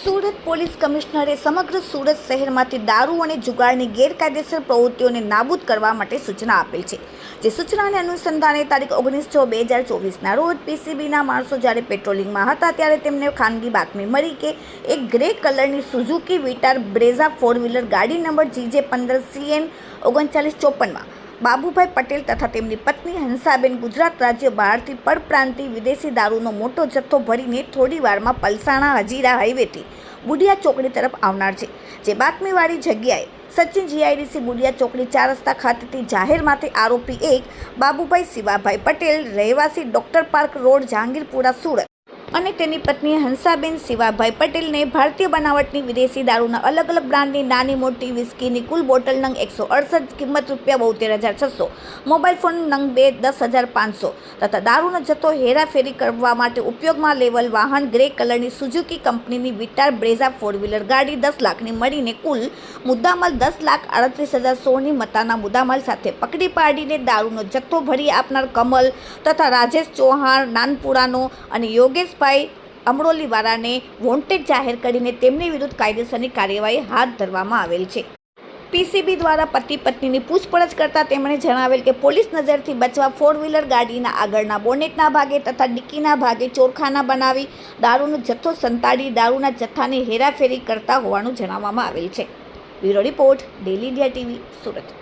Surat police કમિશનરે સમગ્ર સુરત શહેરમાંથી દારૂ અને જુગારની ગેરકાયદેસર પ્રવૃત્તિઓને નાબૂદ કરવા માટે સૂચના આપેલ છે. જે સૂચનાને અનુસંધાને તારીખ ઓગણીસ છ બે હજાર ચોવીસના રોજ પીસીબીના માણસો જ્યારે પેટ્રોલિંગમાં હતા ત્યારે તેમને ખાનગી બાતમી મળી કે એક ગ્રે કલરની Suzuki Vitara Brezza four wheeler ગાડી નંબર જીજે પંદર સીએન ઓગણચાલીસ ચોપનમાં બાબુભાઈ પટેલ તથા તેમની પત્ની હંસાબેન ગુજરાત રાજ્ય બહારથી પરપ્રાંતિ વિદેશી દારૂનો મોટો જથ્થો ભરીને થોડી વારમાં પલસાણા હજીરા હાઈવેથી બુડિયા ચોકડી તરફ આવનાર છે. જે બાતમીવાળી જગ્યાએ સચિન જીઆઈડીસી બુડિયા ચોકડી ચાર રસ્તા ખાતેથી જાહેરમાંથી આરોપી એક બાબુભાઈ શિવાભાઈ પટેલ, રહેવાસી doctor park road, Jahangirpura, Surat. અને તેની પત્ની હંસાબેન શિવાભાઈ પટેલને ભારતીય બનાવટની વિદેશી દારૂના અલગ અલગ બ્રાન્ડની નાની, મોટી વિસ્કીની કુલ બોટલ નંગ એકસો અડસઠ, કિંમત રૂપિયા બોતેર હજાર છસો. મોબાઈલ ફોન નંગ બે, દસ હજાર પાંચસો. તથા દારૂનો જથ્થો હેરાફેરી કરવા માટે ઉપયોગમાં લેવલ વાહન ગ્રે કલરની સુઝુકી કંપનીની વિટાર બ્રેઝા ફોર વ્હીલર ગાડી દસ લાખની મળીને કુલ મુદ્દામાલ દસ લાખ આડત્રીસ હજાર સોળની મતાના મુદ્દામાલ સાથે પકડી પાડીને દારૂનો જથ્થો ભરી આપનાર કમલ તથા રાજેશ ચૌહાણ, નાનપુરાનો અને યોગેશભાઈ અમરોલીવાળાને વોન્ટેડ જાહેર કરીને તેમની વિરુદ્ધ કાયદેસરની કાર્યવાહી હાથ ધરવામાં આવેલ છે. પીસીબી દ્વારા પતિ પત્નીની પૂછપરછ કરતાં તેમણે જણાવેલ કે પોલીસ નજરથી બચવા ફોર વ્હીલર ગાડીના આગળના બોનેટના ભાગે તથા ડિક્કીના ભાગે ચોરખાના બનાવી દારૂનો જથ્થો સંતાડી દારૂના જથ્થાની હેરાફેરી કરતા હોવાનું જણાવવામાં આવેલ છે. Bureau report, daily India TV, Surat.